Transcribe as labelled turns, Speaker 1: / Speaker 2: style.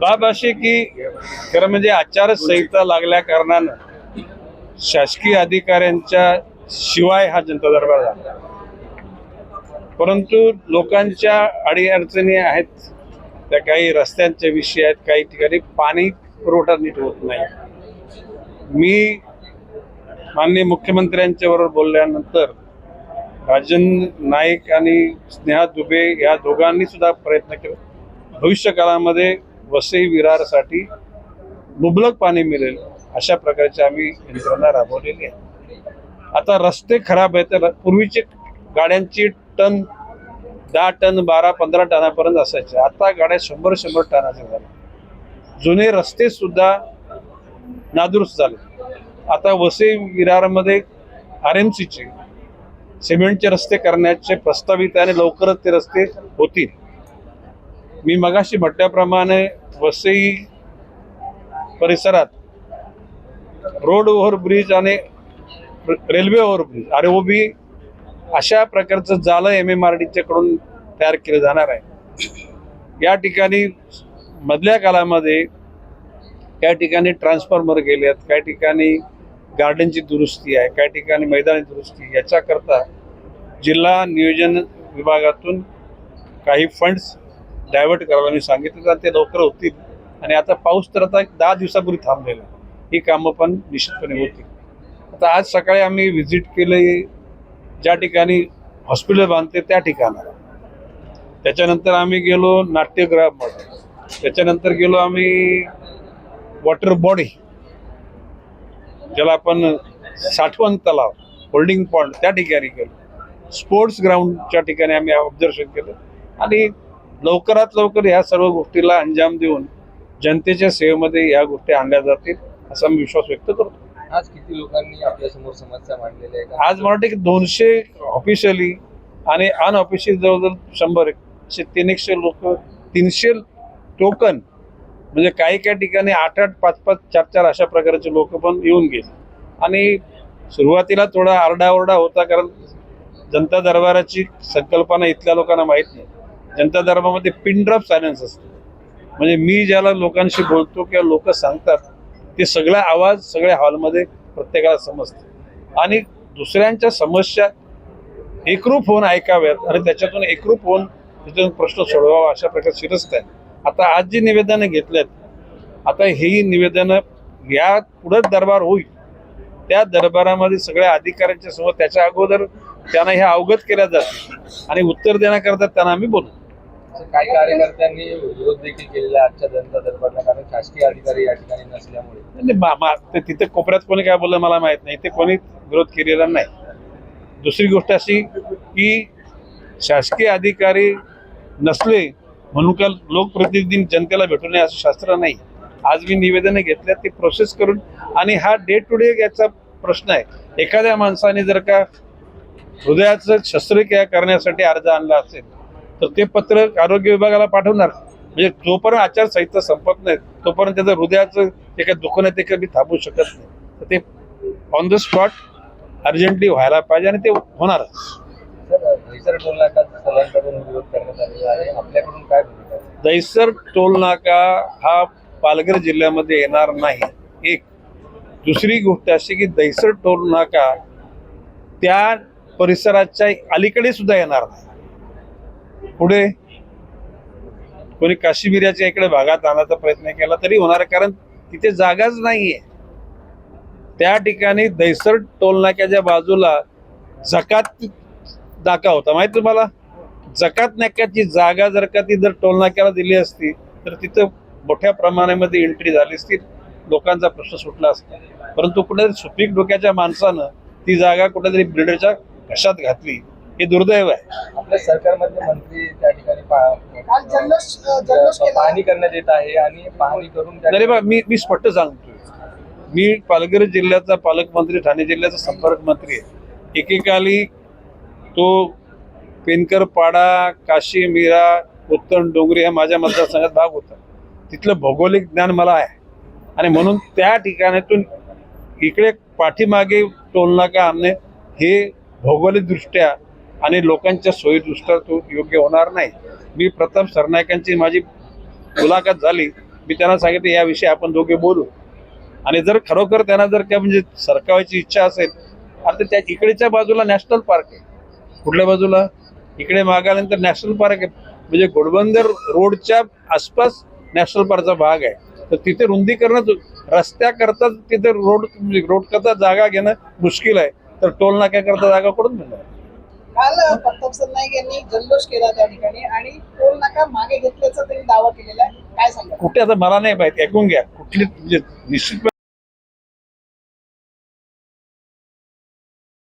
Speaker 1: बाब अशी की खरं म्हणजे आचारसंहिता लागल्या कारणानं शासकीय अधिकाऱ्यांच्या शिवाय हा जनता दरबार झाला. परंतु लोकांच्या अडीअडचणी आहेत त्या काही रस्त्यांचे विषय आहेत काही ठिकाणी पाणी पुरवठा नीट होत नाही. मी माननीय मुख्यमंत्र्यांच्या बरोबर बोलल्यानंतर राजन नाईक आणि स्नेहा दुबे या दोघांनी सुद्धा प्रयत्न केला. भविष्य काळामध्ये वसई विरारसाठी मुबलक पाणी मिळेल अशा प्रकारची आम्ही यंत्रणा राबवलेली आहे. आता रस्ते खराब आहेत तर पूर्वीचे गाड्यांची टन दहा टन बारा पंधरा टनापर्यंत असायचे. आता गाड्या शंभर शंभर टनाच्या झाल्या. जुने रस्ते सुद्धा नादुरुस्त झाले. आता वसई विरारमध्ये आर एम सीचे सिमेंटचे रस्ते करण्याचे प्रस्तावित आणि लवकरच ते रस्ते होतील. मी मगाशी म्हटल्याप्रमाणे वसई परिसरात रोड ओव्हरब्रिज आणि railway overbridge R O B अशा प्रकारचं जालं एम एम आर डीच्याकडून तयार केलं जाणार आहे. या ठिकाणी मधल्या काळामध्ये काही ठिकाणी ट्रान्सफॉर्मर गेले आहेत काही ठिकाणी गार्डनची दुरुस्ती आहे काही ठिकाणी मैदानी दुरुस्ती याच्याकरता जिल्हा नियोजन विभागातून काही फंड्स डायव्हर्ट करायला मी सांगितलं तर ते लवकर होतील. आणि आता पाऊस तर आता एक दहा दिवसापूर्वी थांबलेला. आहे. ही कामं पण निश्चितपणे होतील. आता आज सकाळी आम्ही व्हिजिट केले ज्या ठिकाणी हॉस्पिटल बांधते त्या ठिकाणाला. त्याच्यानंतर आम्ही गेलो नाट्यगृहामध्ये त्याच्यानंतर गेलो आम्ही वॉटर बॉडी ज्याला आपण साठवण तलाव होल्डिंग पॉइंट त्या ठिकाणी गेलो. स्पोर्ट्स ग्राउंडच्या ठिकाणी आम्ही ऑब्झर्वेशन केलं. आणि लवकरात लवकर या सर्व गोष्टीला अंजाम देऊन जनतेच्या सेवेमध्ये या गोष्टी आणल्या जातील असा मी विश्वास व्यक्त करतो.
Speaker 2: आज किती लोकांनी आपल्यासमोर समस्या मांडलेल्या आहे
Speaker 1: आज मला वाटतं की दोनशे ऑफिशियली आणि अनऑफिशियल जवळजवळ शंभर असे तीन एकशे लोक तीनशे टोकन म्हणजे काही काही ठिकाणी आठ आठ पाच पाच चार चार अशा प्रकारचे लोक पण येऊन गेले. आणि सुरुवातीला थोडा आरडाओरडा होता कारण जनता दरबाराची संकल्पना इथल्या लोकांना माहीत नाही. जनता दरबारामध्ये पिन ड्रॉप सायलेन्स असतो. म्हणजे मी ज्याला लोकांशी बोलतो किंवा लोक सांगतात ते सगळा आवाज सगळ्या हॉलमध्ये प्रत्येकाला समजतो. आणि दुसऱ्यांच्या समस्या एकरूप होऊन ऐकाव्यात आणि त्याच्यातून एकरूप होऊन त्याच्यातून प्रश्न सोडवावा अशा प्रकारे शिरस्त आहे. आता आज जी निवेदनं घेतल्यात आता ही निवेदनं या पुढंच दरबार होईल. त्या दरबारामध्ये सगळ्या अधिकाऱ्यांच्या समोर त्याच्या अगोदर त्यांना ह्या अवगत केल्या जातील. आणि उत्तर देण्याकरता त्यांना आम्ही बोलू.
Speaker 2: काही कार्यकर्त्यांनी विरोध देखील केलेला आजच्या जनता दरबारला कारण शासकीय अधिकारी या ठिकाणी नसल्यामुळे.
Speaker 1: ते तिथे कोपऱ्यात कोणी काय बोललं मला माहीत नाही. ते कोणी विरोध केलेला नाही. दुसरी गोष्ट अशी की शासकीय अधिकारी नसले म्हणून का लोकप्रतिनिधी जनतेला भेटू नये असं शास्त्र नाही. आज मी निवेदन घेतल्यात ते प्रोसेस करून आणि हा डे टू डे याचा प्रश्न आहे. एखाद्या माणसाने जर का हृदयाचं शस्त्रक्रिया करण्यासाठी अर्ज आणला असेल तर ते पत्र आरोग्य विभागाला पाठवणार. म्हणजे जोपर्यंत आचारसंहिता संपत नाही तोपर्यंत त्याचं हृदयाचं जे काही दुखणं आहे ते कधी थांबू शकत नाही. तर ते ऑन द स्पॉट अर्जंटली व्हायला पाहिजे आणि ते होणारच? दैसर टोल नाका हा पालघर जिल्ह्यामध्ये येणार नाही. एक. दुसरी गोष्ट अशी की दैसर टोल नाका त्या परिसराच्या अलीकडे सुद्धा येणार नाही. पुढे कोणी काश्मीराच्या इकडे भागात आणायचा प्रयत्न केला तरी होणार कारण तिथे जागाच नाहीये. त्या ठिकाणी दैसर टोलनाक्याच्या बाजूला जकात नाका होता. माहीत तुम्हाला? जकात नाक्याची जागा जर का ती जर टोल नाक्याला दिली असती तर तिथं मोठ्या प्रमाणामध्ये एंट्री झाली असती. लोकांचा प्रश्न सुटला असता. परंतु कुठेतरी सुपीक डोक्याच्या माणसानं ती जागा कुठेतरी बिल्डरच्या घशात घातली? हे दुर्दैव आहे.
Speaker 2: आपल्या सरकारमधले मंत्री त्या ठिकाणी पा- पाहणी करण्यात येत आहे आणि पाहणी करून त्या
Speaker 1: अरे बा मी मी स्पष्ट सांगतोय. मी पालघर जिल्ह्याचा पालकमंत्री ठाणे जिल्ह्याचा संपर्क मंत्री आहे. एकेकाली तो पेनकर पाडा काशी मीरा उत्तम डोंगरी हा माझ्या मतदारसंघात भाग होता. तिथलं भौगोलिक ज्ञान मला आहे. आणि म्हणून त्या ठिकाणातून इकडे पाठीमागे टोलनाका आणणे हे भौगोलिकदृष्ट्या आणि लोकांच्या सोयीदृष्ट्या तो योग्य होणार नाही. मी प्रथम सरनायकांची माझी मुलाखत झाली. मी त्यांना सांगितलं याविषयी आपण दोघे बोलू. आणि जर खरोखर त्यांना जर काय म्हणजे सरकावायची इच्छा असेल आता त्या इकडेच्या बाजूला नॅशनल पार्क आहे. कुठल्या बाजूला? इकडे मागाल्यानंतर नॅशनल पार्क आहे. म्हणजे घोडबंदर रोडच्या आसपास नॅशनल पार्कचा भाग आहे. तर तिथे रुंदीकरणच रस्त्याकरता तिथे रोड म्हणजे रोड करता जागा घेणं मुश्किल आहे. तर टोल नाक्याकरता जागा कुठून मिळणार?
Speaker 3: काल प्रताप सरनाईक यांनी जल्लोष केला त्या ठिकाणी आणि टोल नाका मागे घेतल्याचा त्यांनी दावा केलेला आहे. काय सांगा
Speaker 1: कुठे आता मला नाही माहिती ऐकून घ्या. कुठली म्हणजे निश्चित